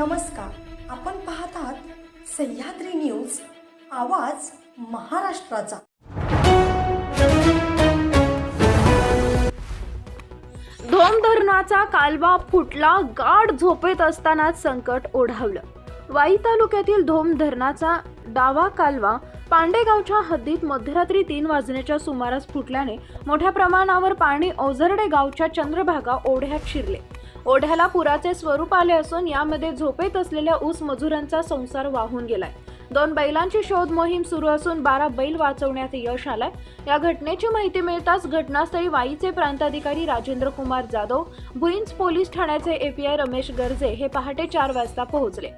नमस्कार. आपण पाहत आहात सह्याद्री न्यूज आवाज महाराष्ट्राचा. धोम धरणाचा कालवा फुटला गाढ झोपेत असतानाच संकट ओढावलं. वाई तालुक्यातील धोम धरणाचा डावा कालवा पांडेगावच्या हद्दीत मध्यरात्री तीन वाजण्याच्या सुमारास फुटल्याने मोठ्या प्रमाणावर पाणी ओझरडे गावच्या चंद्रभागा ओढ्यात शिरले. ओढ्याला पुराचे स्वरूप आले असून यामध्ये झोपेत असलेल्या ऊस मजुरांचा संसार वाहून गेलाय. दोन बैलांची शोध मोहीम सुरू असून बारा बैल वाचवण्यात यश आलाय. या घटनेची माहिती मिळताच घटनास्थळी वाईचे प्रांताधिकारी राजेंद्र कुमार जाधव भुईंज पोलीस ठाण्याचे एपीआय रमेश गर्जे हे पहाटे चार वाजता पोहोचले.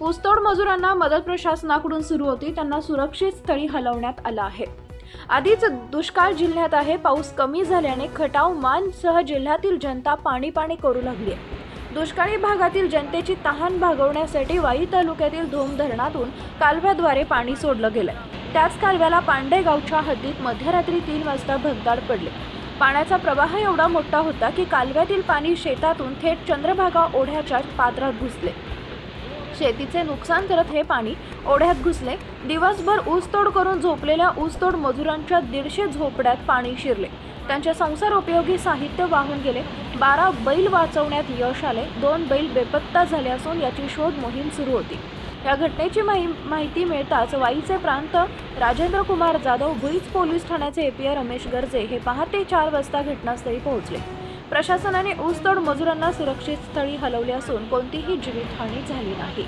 ऊसतोड मजुरांना मदत प्रशासनाकडून सुरू होती त्यांना सुरक्षित स्थळी हलवण्यात आलं आहे. आधीच दुष्काळ जिल्ह्यात आहे. पाऊस कमी झाल्याने खटाव मानसह जिल्ह्यातील जनता पाणी पाणी करू लागली आहे. दुष्काळी भागातील जनतेची तहान भागवण्यासाठी वाई तालुक्यातील धोम धरणातून कालव्याद्वारे पाणी सोडलं गेलंय. त्याच कालव्याला पांडेगावच्या हद्दीत मध्यरात्री तीन वाजता भगदाड पडले. पाण्याचा प्रवाह एवढा मोठा होता की कालव्यातील पाणी शेतातून थेट चंद्रभागा ओढ्याच्या पात्रात घुसले. शेतीचे नुकसान करत हे पाणी ओढ्यात घुसले. दिवसभर ऊसतोड करून झोपलेल्या ऊसतोड मजुरांच्या दीडशे झोपड्यात पाणी शिरले. त्यांचे संसार उपयोगी साहित्य वाहून गेले. बारा बैल वाचवण्यात यश आले. दोन बैल बेपत्ता झाले असून याची शोध मोहीम सुरू होती. या घटनेची माहि- माहिती मिळताच वाईचे प्रांत राजेंद्र कुमार जाधव भुईज पोलीस ठाण्याचे एपीआय रमेश गर्जे हे पहाटे चार वाजता घटनास्थळी पोहोचले. प्रशासनाने ऊसतोड मजुरांना सुरक्षित स्थळी हलवले असून कोणतीही जीवितहानी झाली नाही.